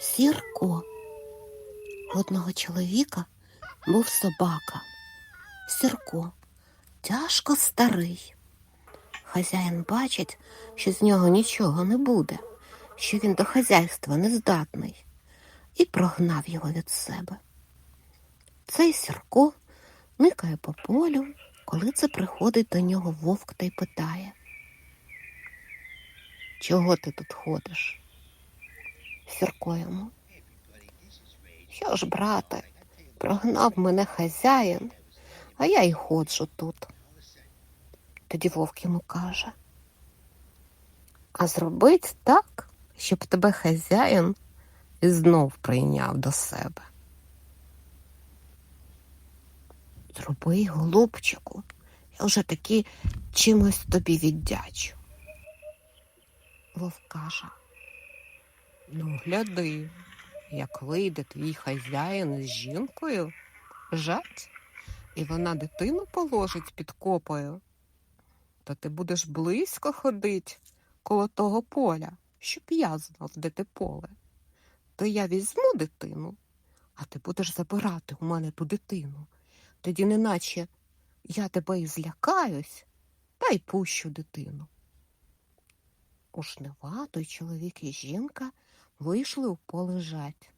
Сірко. Одного чоловіка був собака. Сірко, тяжко старий. Хазяїн бачить, що з нього нічого не буде, що він до хазяйства не здатний, і прогнав його від себе. Цей Сірко никає по полю, коли це приходить до нього вовк та й питає. Чого ти тут ходиш? Сірко йому. Що ж, брате, прогнав мене хазяїн, а я й ходжу тут. Тоді вовк йому каже. А зробить так, щоб тебе хазяїн знов прийняв до себе. Зроби, голубчику, я вже таки чимось тобі віддячу. Вовк каже. Ну, гляди, як вийде твій хазяїн з жінкою, жать, і вона дитину положить під копою, то ти будеш близько ходить коло того поля, щоб я знав, де те поле. То я візьму дитину, а ти будеш забирати у мене ту дитину. Тоді неначе я тебе і злякаюсь, та й пущу дитину. Уж нева той чоловік і жінка вийшли у поле жать.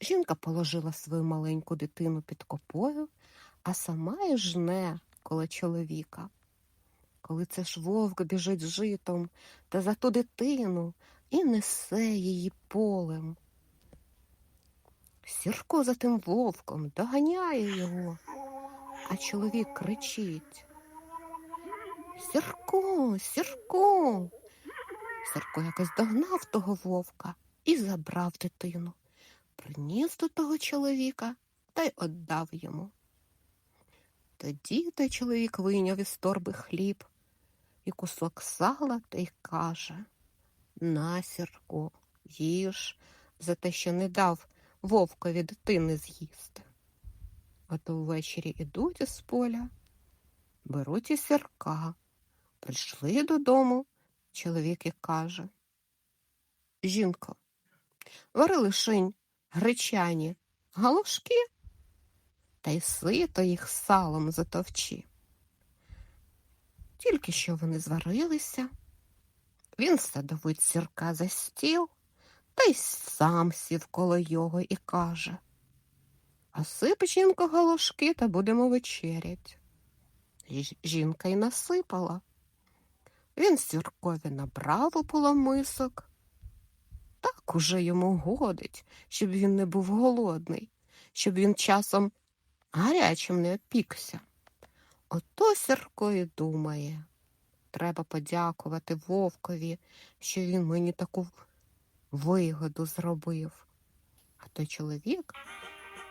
Жінка положила свою маленьку дитину під копою, а сама й жне коло чоловіка. Коли це ж вовк біжить житом та за ту дитину і несе її полем. Сірко за тим вовком доганяє його, а чоловік кричить. Сірко, Сірко. Сірко якось догнав того вовка і забрав дитину, приніс до того чоловіка та й віддав йому. Тоді той чоловік вийняв із торби хліб і кусок сала та й каже На, Сірко, їж за те, що не дав вовкові дитини з'їсти. А то ввечері ідуть із поля, беруть і сірка, прийшли додому. Чоловік і каже Жінко, вари лишень гречані галушки та й сито їх салом затовчи. Тільки що вони зварилися, він садовить сірка за стіл та й сам сів коло його і каже А сип, жінко, галушки, та будемо вечерять. Жінка й насипала. Він сіркові набрав у поломисок. Так уже йому годить, щоб він не був голодний, щоб він часом гарячим не опікся. Ото Сірко і думає. Треба подякувати вовкові, що він мені таку вигоду зробив. А той чоловік,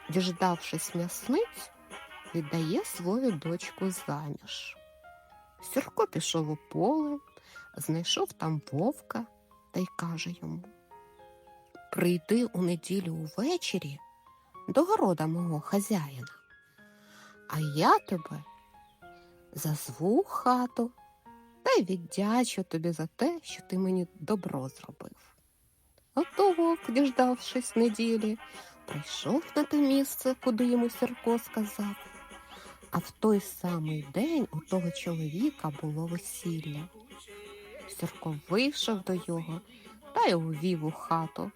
діждавшись м'ясниць, віддає свою дочку заміж. Сірко пішов у поле, знайшов там вовка та й каже йому Прийди у неділю увечері до города мого хазяїна, а я тебе зазву хату та й віддячу тобі за те, що ти мені добро зробив. Ото вовк, діждавшись неділі, прийшов на те місце, куди йому Сірко сказав. А в той самий день у того чоловіка було весілля. Сірко вийшов до його та й увів у хату,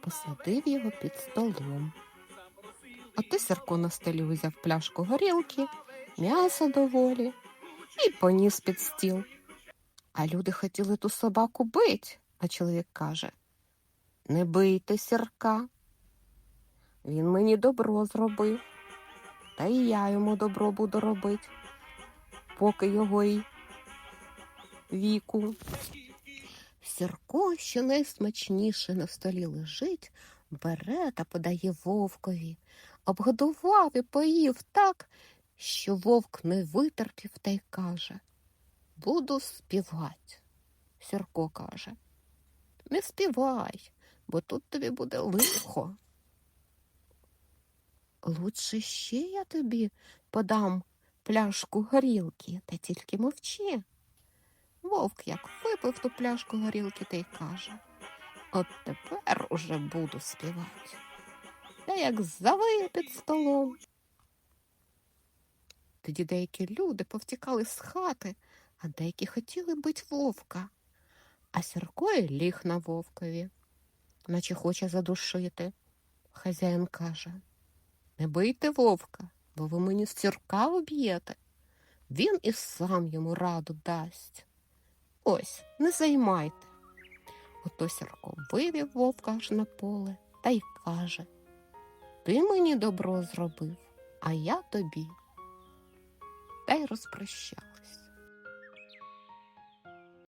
посадив його під столом. Оте Сірко на столі узяв пляшку горілки, м'яса доволі і поніс під стіл. А люди хотіли ту собаку бить, а чоловік каже Не бийте сірка. Він мені добро зробив та і я йому добро буду робити, поки його й віку. Сірко, що найсмачніше на столі лежить, бере та подає вовкові, обгодував і поїв так, що вовк не витерпів та й каже Буду співати. Сірко каже Не співай, бо тут тобі буде лихо. Лучше ще я тобі подам пляшку горілки, та тільки мовчи. Вовк як випив ту пляшку горілки та й каже От тепер уже буду співати. Та як завиє під столом. Тоді деякі люди повтікали з хати, а деякі хотіли бить вовка. А Сірко ліг на вовкові, наче хоче задушити. Хазяїн каже Не бийте вовка, бо ви мені сірка об'єте. Він і сам йому раду дасть. Ось, не займайте. Ото Сірко вивів вовка аж на поле та й каже Ти мені добро зробив, а я тобі. Та й розпрощав.